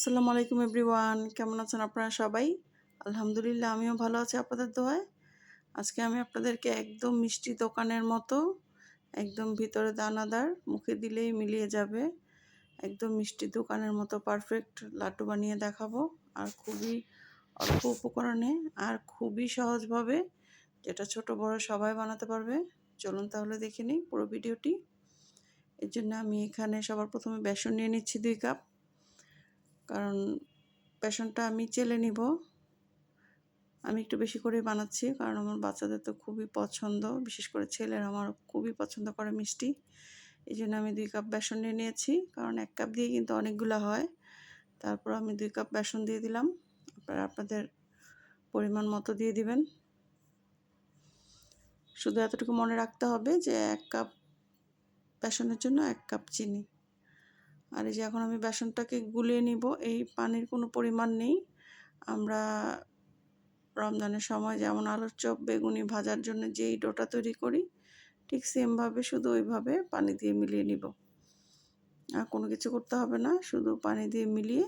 আসসালামু আলাইকুম এভরিওয়ান। কেমন আছেন আপনারা সবাই? আলহামদুলিল্লাহ, আমিও ভালো আছি আপনাদের দোয়ায় আজকে আমি আপনাদেরকে একদম মিষ্টি দোকানের মতো, একদম ভিতরে দানাদার, মুখে দিলেই মিলিয়ে যাবে। একদম মিষ্টি দোকানের মতো পারফেক্ট লাড্ডু বানিয়ে দেখাবো। আর খুবই অল্প উপকরণে আর খুবই সহজভাবে যেটা ছোট বড় সবাই বানাতে পারবে। চলুন তাহলে দেখে নিই পুরো ভিডিওটি। এর জন্য আমি এখানে সবার প্রথমে বেসন নিয়ে নিচ্ছি দুই কাপ। কারণ বেসনটা আমি চেলে নিব। আমি একটু বেশি করে বানাচ্ছি, কারণ আমার বাচ্চাদের তো খুবই পছন্দ। বিশেষ করে ছেলের আমার খুবই পছন্দ করে মিষ্টি। এই জন্য আমি দুই কাপ বেসন নিয়ে নিয়েছি, কারণ এক কাপ দিয়ে কিন্তু অনেকগুলো হয়। তারপর আমি দুই কাপ বেসন দিয়ে দিলাম। আপনারা আপনাদের পরিমাণ মতো দিয়ে দিবেন। শুধু এতটুকু মনে রাখতে হবে যে এক কাপ বেসনের জন্য এক কাপ চিনি। আর এই যে এখন আমি বেসনটাকে গুলিয়ে নিব, এই পানির কোনো পরিমাণ নেই। আমরা রমজানের সময় যেমন আলুর চপ, বেগুনি ভাজার জন্য যেই ডোটা তৈরি করি, ঠিক সেমভাবে শুধু ওইভাবে পানি দিয়ে মিলিয়ে নিব। আর কোনো কিছু করতে হবে না, শুধু পানি দিয়ে মিলিয়ে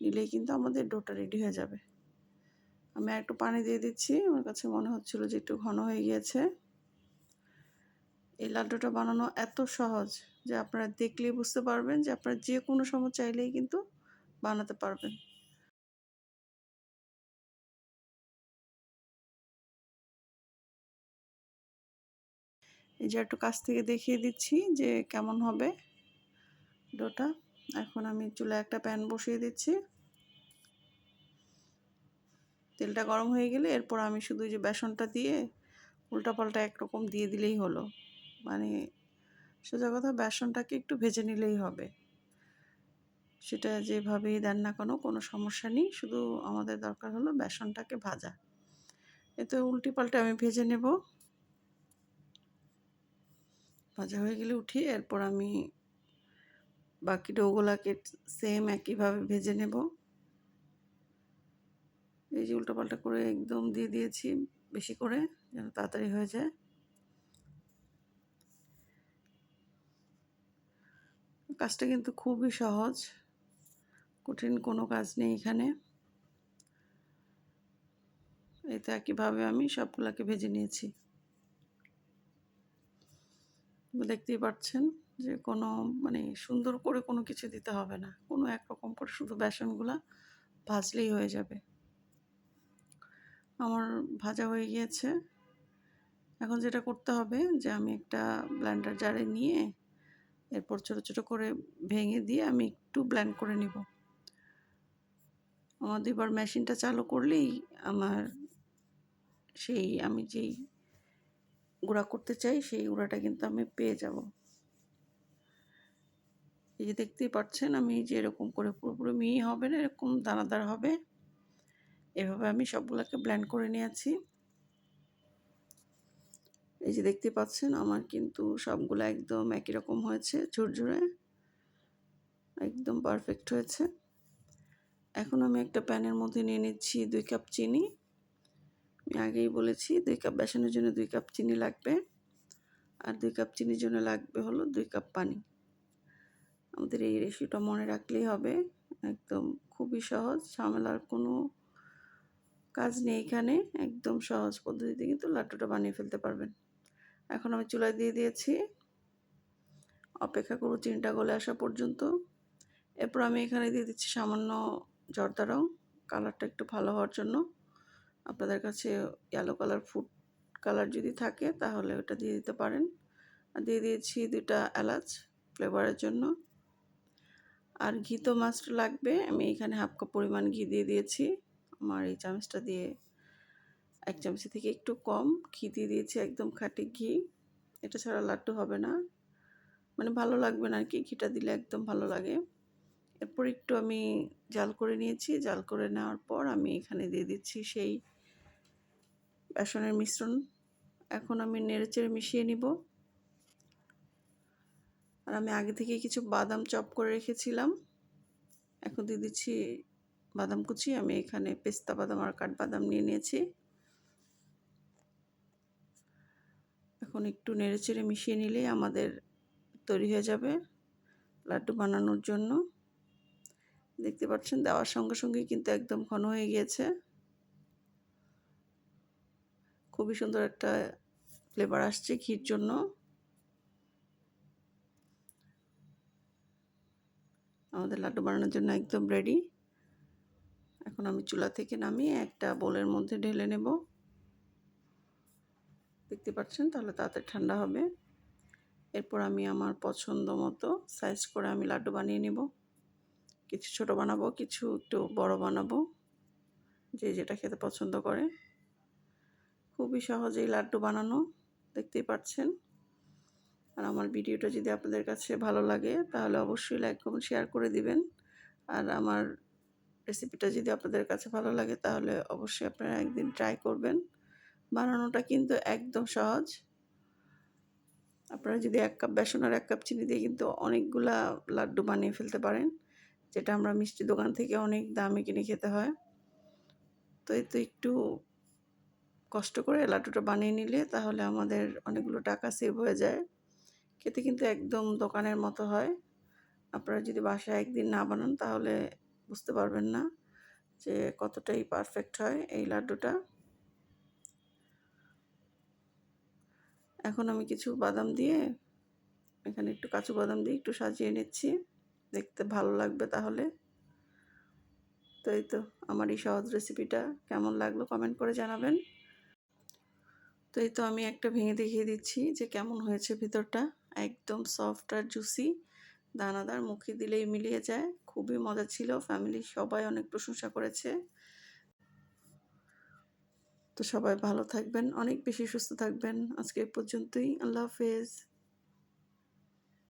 নিলেই কিন্তু আমাদের ডোটা রেডি হয়ে যাবে। আমি একটু পানি দিয়ে দিচ্ছি, আমার কাছে মনে হচ্ছিল যে একটু ঘন হয়ে গিয়েছে। এই লাড্ডুটা বানানো এত সহজ। যে আপনারা দেখলেই বুঝতে পারবেন যে আপনারা যে কোনো সময় চাইলেই কিন্তু বানাতে পারবেন। এই যে একটু কাছ থেকে দেখিয়ে দিচ্ছি যে কেমন হবে ডোটা। এখন আমি চুলে একটা প্যান বসিয়ে দিচ্ছি। তেলটা গরম হয়ে গেলে এরপর আমি শুধু যে বেসনটা দিয়ে উল্টাপাল্টা একরকম দিয়ে দিলেই হলো। মানে সোজা কথা বেসনটাকে একটু ভেজে নিলেই হবে। সেটা যেভাবেই দেন না কোনো কোনো সমস্যা নেই, শুধু আমাদের দরকার হলো বেসনটাকে ভাজা। এতে উল্টি পাল্টে আমি ভেজে নেব। ভাজা হয়ে গেলে উঠি, এরপর আমি বাকি ডোগুলাকে সেম একইভাবে ভেজে নেব। এই যে উল্টোপাল্টা করে একদম দিয়ে দিয়েছি বেশি করে, যেন তাড়াতাড়ি হয়ে যায়। কাজটা কিন্তু খুবই সহজ। কঠিন কোনো কাজ নেই এখানে। এতে একইভাবে আমি সবগুলোকে ভেজে নিয়েছি। দেখতেই পাচ্ছেন যে কোনো মানে সুন্দর করে কোনো কিছু দিতে হবে না। কোনো একরকম করে শুধু বেসনগুলো ভাজলেই হয়ে যাবে। আমার ভাজা হয়ে গিয়েছে। এখন যেটা করতে হবে যে আমি একটা ব্ল্যান্ডার জারে নিয়ে এরপর ছোট ছোট করে ভেঙে দিয়ে আমি একটু ব্ল্যান্ড করে নিব। আমার দুইবার মেশিনটা চালু করলেই আমার সেই আমি যেই গুঁড়া করতে চাই, সেই গুঁড়াটা কিন্তু আমি পেয়ে যাব। এই যে দেখতেই পাচ্ছেন, আমি যে এরকম করে পুরোপুরি মিহি হবে না, এরকম দানাদার হবে। এভাবে আমি সবগুলোকে ব্ল্যান্ড করে নিয়েছি। এই যে দেখতে পাচ্ছেন, আমার কিন্তু সবগুলো একদম একই রকম হয়েছে, ঝুরঝুরে। একদম পারফেক্ট হয়েছে। এখন আমি একটা প্যানের মধ্যে নিয়ে নিচ্ছি দুই কাপ চিনি। আমি আগেই বলেছি, দুই কাপ বেসনের জন্য দুই কাপ চিনি লাগবে। আর দুই কাপ চিনির জন্য লাগবে হলো দুই কাপ পানি। আমাদের এই রেসিপিটা মনে রাখলেই হবে। একদম খুবই সহজ, ঝামেলার কোনো কাজ নেই এখানে। একদম সহজ পদ্ধতিতে কিন্তু লাড্ডুটা বানিয়ে ফেলতে পারবেন। এখন আমি চুলায় দিয়ে দিয়েছি। অপেক্ষা করব চিনিটা গলে আসা পর্যন্ত। এরপর আমি এখানে দিয়ে দিচ্ছি সামান্য জর্দা রং। কালারটা একটু ভালো হওয়ার জন্য। আপনাদের কাছে ইয়েলো কালার ফুড কালার যদি থাকে, তাহলে ওটা দিয়ে দিতে পারেন। আর দিয়ে দিয়েছি দুটা এলাচ ফ্লেভারের জন্য। আর ঘি তো মাস্ট লাগবে। আমি এখানে হাফ কাপ পরিমাণ ঘি দিয়ে দিয়েছি। আমার এই চামচটা দিয়ে এক চামচের থেকে একটু কম, ঘি দিয়ে দিয়েছি একদম খাঁটি ঘি। এটা ছাড়া লাড্ডু হবে না। মানে ভালো লাগবে না আর কি ঘিটা দিলে একদম ভালো লাগে। এরপর একটু আমি জাল করে নিয়েছি। জাল করে নেওয়ার পর আমি এখানে দিয়ে দিচ্ছি সেই বেসনের মিশ্রণ। এখন আমি নেড়েচেড়ে মিশিয়ে নিব। আর আমি আগে থেকে কিছু বাদাম চপ করে রেখেছিলাম। এখন দিয়ে দিচ্ছি বাদাম কুচি। আমি এখানে পেস্তা বাদাম আর কাঠবাদাম নিয়ে নিয়েছি। এখন একটু নেড়েচেড়ে মিশিয়ে নিলেই আমাদের তৈরি হয়ে যাবে লাড্ডু বানানোর জন্য। দেখতে পাচ্ছেন দেওয়ার সঙ্গে সঙ্গেই কিন্তু একদম ঘন হয়ে গিয়েছে। খুবই সুন্দর একটা ফ্লেভার আসছে ঘির জন্য। আমাদের লাড্ডু বানানোর জন্য একদম রেডি এখন আমি চুলা থেকে নামিয়ে একটা বোলের মধ্যে ঢেলে নেব। দেখতে পাচ্ছেন, তাহলে তাড়াতাড়ি ঠান্ডা হবে। এরপর আমি আমার পছন্দ মতো সাইজ করে আমি লাড্ডু বানিয়ে নেব। কিছু ছোট বানাবো, কিছু একটু বড় বানাবো, যে যেটা খেতে পছন্দ করে। খুবই সহজেই লাড্ডু বানানো, দেখতেই পাচ্ছেন। আর আমার ভিডিওটা যদি আপনাদের কাছে ভালো লাগে, তাহলে অবশ্যই লাইক কমেন্ট শেয়ার করে দিবেন। আর আমার রেসিপিটা যদি আপনাদের কাছে ভালো লাগে, তাহলে অবশ্যই আপনারা একদিন ট্রাই করবেন। বানানোটা কিন্তু একদম সহজ। আপনারা যদি এক কাপ বেসন আর এক কাপ চিনি দিয়ে কিন্তু অনেকগুলা লাড্ডু বানিয়ে ফেলতে পারেন, যেটা আমরা মিষ্টি দোকান থেকে অনেক দামে কিনে খেতে হয়। তো এই তো একটু কষ্ট করে লাড্ডুটা বানিয়ে নিলে তাহলে আমাদের অনেকগুলো টাকা সেভ হয়ে যায়। খেতে কিন্তু একদম দোকানের মতো হয়। আপনারা যদি বাসায় একদিন না বানান তাহলে বুঝতে পারবেন না যে কতটাই পারফেক্ট হয় এই লাড্ডুটা। এখন আমি কিছু বাদাম দিয়ে, এখানে একটু কাঁচু বাদাম দিয়ে একটু সাজিয়ে নিচ্ছি। দেখতে ভালো লাগবে তাহলে। তো এই তো আমার এই সহজ রেসিপিটা কেমন লাগল কমেন্ট করে জানাবেন। তো এই তো আমি একটা ভেঙে দেখিয়ে দিচ্ছি যে কেমন হয়েছে ভিতরটা। একদম সফট আর জুসি দানাদার, মুখে দিলেই মিলিয়ে যায়। খুবই মজা ছিল ফ্যামিলির সবাই অনেক প্রশংসা করেছে। তো সবাই ভালো থাকবেন অনেক বেশি সুস্থ থাকবেন। আজকে পর্যন্তই আল্লাহ হাফেজ।